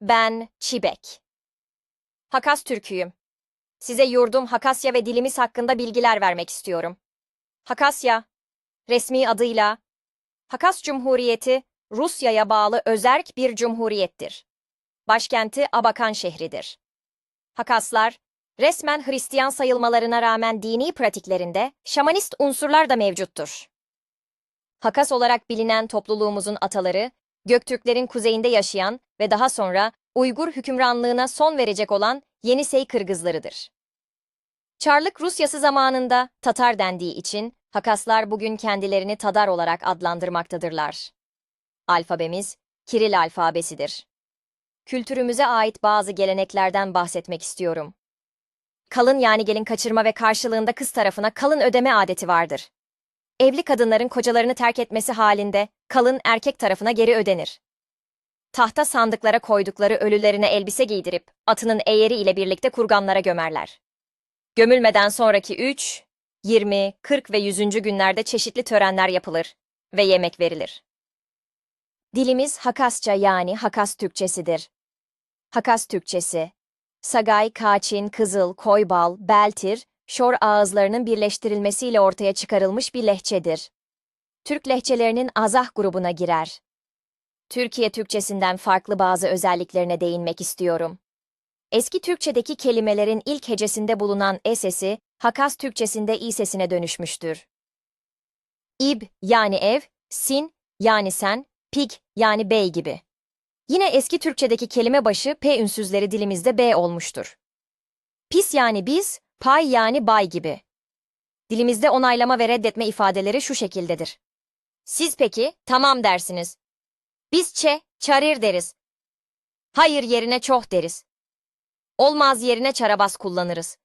Ben Çibek. Hakas Türküyüm. Size yurdum Hakasya ve dilimiz hakkında bilgiler vermek istiyorum. Hakasya, resmi adıyla Hakas Cumhuriyeti, Rusya'ya bağlı özerk bir cumhuriyettir. Başkenti Abakan şehridir. Hakaslar, resmen Hristiyan sayılmalarına rağmen dini pratiklerinde şamanist unsurlar da mevcuttur. Hakas olarak bilinen topluluğumuzun ataları, Göktürklerin kuzeyinde yaşayan ve daha sonra Uygur hükümranlığına son verecek olan Yenisey Kırgızlarıdır. Çarlık Rusyası zamanında Tatar dendiği için Hakaslar bugün kendilerini Tadar olarak adlandırmaktadırlar. Alfabemiz Kiril alfabesidir. Kültürümüze ait bazı geleneklerden bahsetmek istiyorum. Kalın yani gelin kaçırma ve karşılığında kız tarafına kalın ödeme adeti vardır. Evli kadınların kocalarını terk etmesi halinde kalın erkek tarafına geri ödenir. Tahta sandıklara koydukları ölülerine elbise giydirip atının eğeri ile birlikte kurganlara gömerler. Gömülmeden sonraki 3, 20, 40 ve 100. günlerde çeşitli törenler yapılır ve yemek verilir. Dilimiz Hakasça yani Hakas Türkçesidir. Hakas Türkçesi, Sagay, Kaçin, Kızıl, Koybal, Beltir, Şor ağızlarının birleştirilmesiyle ortaya çıkarılmış bir lehçedir. Türk lehçelerinin azah grubuna girer. Türkiye Türkçesinden farklı bazı özelliklerine değinmek istiyorum. Eski Türkçedeki kelimelerin ilk hecesinde bulunan e sesi, Hakas Türkçesinde i sesine dönüşmüştür. İb yani ev, sin yani sen, pig yani bey gibi. Yine eski Türkçedeki kelime başı p ünsüzleri dilimizde b olmuştur. Pis yani biz, pay yani bay gibi. Dilimizde onaylama ve reddetme ifadeleri şu şekildedir. Siz peki, tamam dersiniz. Biz çe, çarir deriz. Hayır yerine çoh deriz. Olmaz yerine çarabas kullanırız.